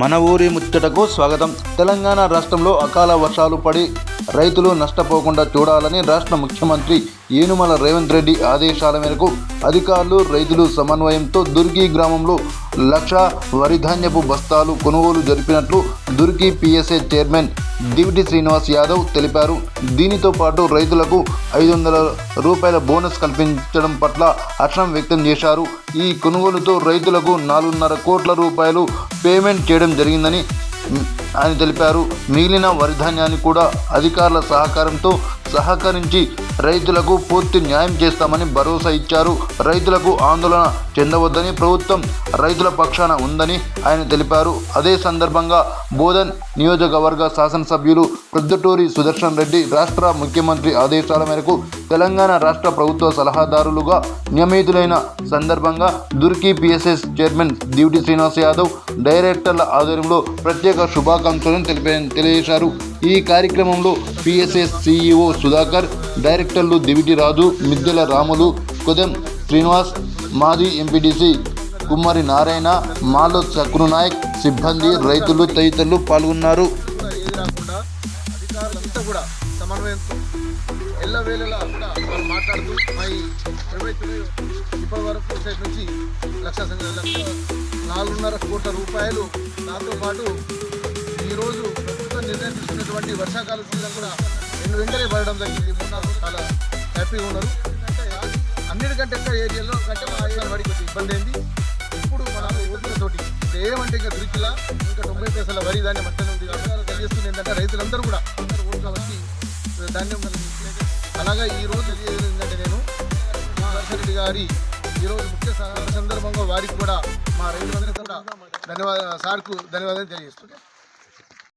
మన ఊరి ముచ్చటకు స్వాగతం. తెలంగాణ రాష్ట్రంలో అకాల వర్షాలు పడి రైతులు నష్టపోకుండా చూడాలని రాష్ట్ర ముఖ్యమంత్రి ఏనుమల రేవంత్ రెడ్డి ఆదేశాల మేరకు అధికారులు రైతులు సమన్వయంతో దుర్గి గ్రామంలో లక్ష వరిధాన్యపు బస్తాలు కొనుగోలు జరిపినట్లు దుర్గి పిఎస్ఏ చైర్మన్ డివిటి శ్రీనివాస్ యాదవ్ తెలిపారు. దీనితో పాటు రైతులకు ఐదు వందల రూపాయల బోనస్ కల్పించడం పట్ల హర్షం వ్యక్తం చేశారు. ఈ కొనుగోలుతో రైతులకు నాలుగున్నర కోట్ల రూపాయలు పేమెంట్ చేయడం జరిగిందని ఆయన తెలిపారు. మిగిలిన వరిధాన్యాన్ని కూడా అధికారుల సహకారంతో సహకరించి రైతులకు పూర్తి న్యాయం చేస్తామని భరోసా ఇచ్చారు. రైతులకు ఆందోళన చెందవద్దని ప్రభుత్వం రైతుల పక్షాన ఉందని ఆయన తెలిపారు. అదే సందర్భంగా బోధన్ నియోజకవర్గ శాసనసభ్యులు ప్రొద్దుటూరి సుదర్శన్ రెడ్డి రాష్ట్ర ముఖ్యమంత్రి ఆదేశాల మేరకు తెలంగాణ రాష్ట్ర ప్రభుత్వ సలహాదారులుగా నియమితులైన సందర్భంగా దుర్కి పిఎస్ఎస్ చైర్మన్ డ్యూటీ శ్రీనివాస్ యాదవ్ డైరెక్టర్ల ఆధ్వర్యంలో ప్రత్యేక శుభాకాంక్షలను తెలిపే తెలియజేశారు. ఈ కార్యక్రమంలో పిఎస్ఎస్ సిఇఓ సుధాకర్ డైరెక్టర్లు దివిటి రాజు మిద్దెల రాములు కుదం శ్రీనివాస్ మాజీ ఎంపీటీసీ కుమ్మరి నారాయణ మాలో చక్రు నాయక్ సిబ్బంది రైతులు తదితరులు పాల్గొన్నారు. అధికారులంతా కూడా సమన్వయంతో కూడా వాళ్ళు మాట్లాడుతూ ఇప్పటి వరకు సైడ్ నుంచి లక్ష నాలుగున్నర కోట్ల రూపాయలు దాంతో పాటు ఈరోజు ప్రభుత్వం వర్షాకాల సీజన్ కూడా రెండు వెంటనే పడడం జరిగింది. మున్నారు చాలా హ్యాపీగా ఉన్నారు. అన్నిటికంటే ఎక్కువ ఏరియాలో కంటే మా ఏరియా వాడికి కొంచెం ఇబ్బంది అయింది. ఇప్పుడు మన ఓట్లతోటి ఏమంటే ఇంకా దురికిలా ఇంకా తొంభై పైసల వరి ధాన్యం అట్టనే ఉంది. కాబట్టి తెలియజేస్తుంది ఏంటంటే రైతులందరూ కూడా అందరూ ఓట్ల వచ్చి ధాన్యం మనకి అలాగే ఈ రోజు ఏంటంటే నేను మా నర్సరెడ్డి గారి ఈరోజు ముఖ్య సందర్భంగా వారికి కూడా మా రైతులందరికీ కూడా ధన్యవాద సార్కు ధన్యవాదాలు తెలియజేస్తున్నాను.